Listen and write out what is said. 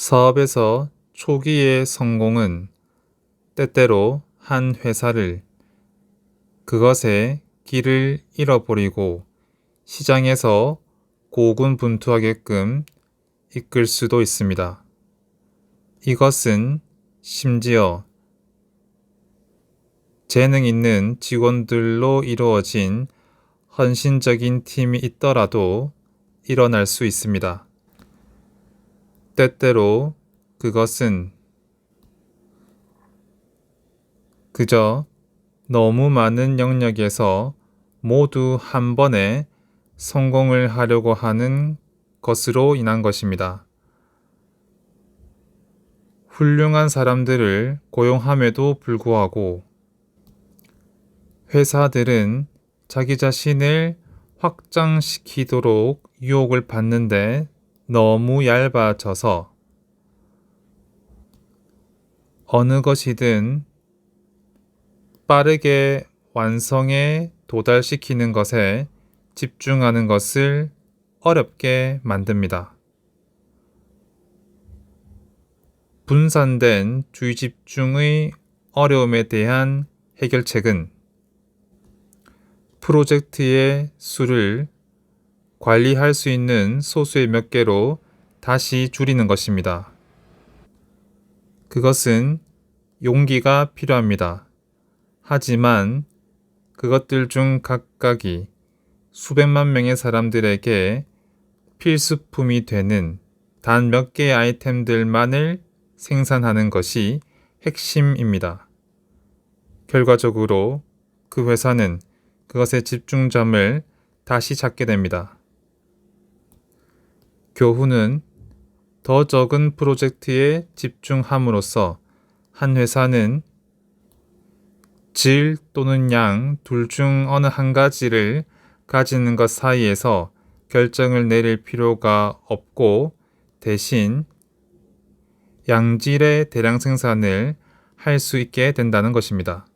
사업에서 초기의 성공은 때때로 한 회사를 그것의 길을 잃어버리고 시장에서 고군분투하게끔 이끌 수도 있습니다. 이것은 심지어 재능 있는 직원들로 이루어진 헌신적인 팀이 있더라도 일어날 수 있습니다. 때때로 그것은 그저 너무 많은 영역에서 모두 한 번에 성공을 하려고 하는 것으로 인한 것입니다. 훌륭한 사람들을 고용함에도 불구하고 회사들은 자기 자신을 확장시키도록 유혹을 받는데 너무 얇아져서 어느 것이든 빠르게 완성에 도달시키는 것에 집중하는 것을 어렵게 만듭니다. 분산된 주의 집중의 어려움에 대한 해결책은 프로젝트의 수를 관리할 수 있는 소수의 몇 개로 다시 줄이는 것입니다. 그것은 용기가 필요합니다. 하지만 그것들 중 각각이 수백만 명의 사람들에게 필수품이 되는 단 몇 개의 아이템들만을 생산하는 것이 핵심입니다. 결과적으로 그 회사는 그것의 집중점을 다시 찾게 됩니다. 교훈은 더 적은 프로젝트에 집중함으로써 한 회사는 질 또는 양 둘 중 어느 한 가지를 가지는 것 사이에서 결정을 내릴 필요가 없고 대신 양질의 대량 생산을 할 수 있게 된다는 것입니다.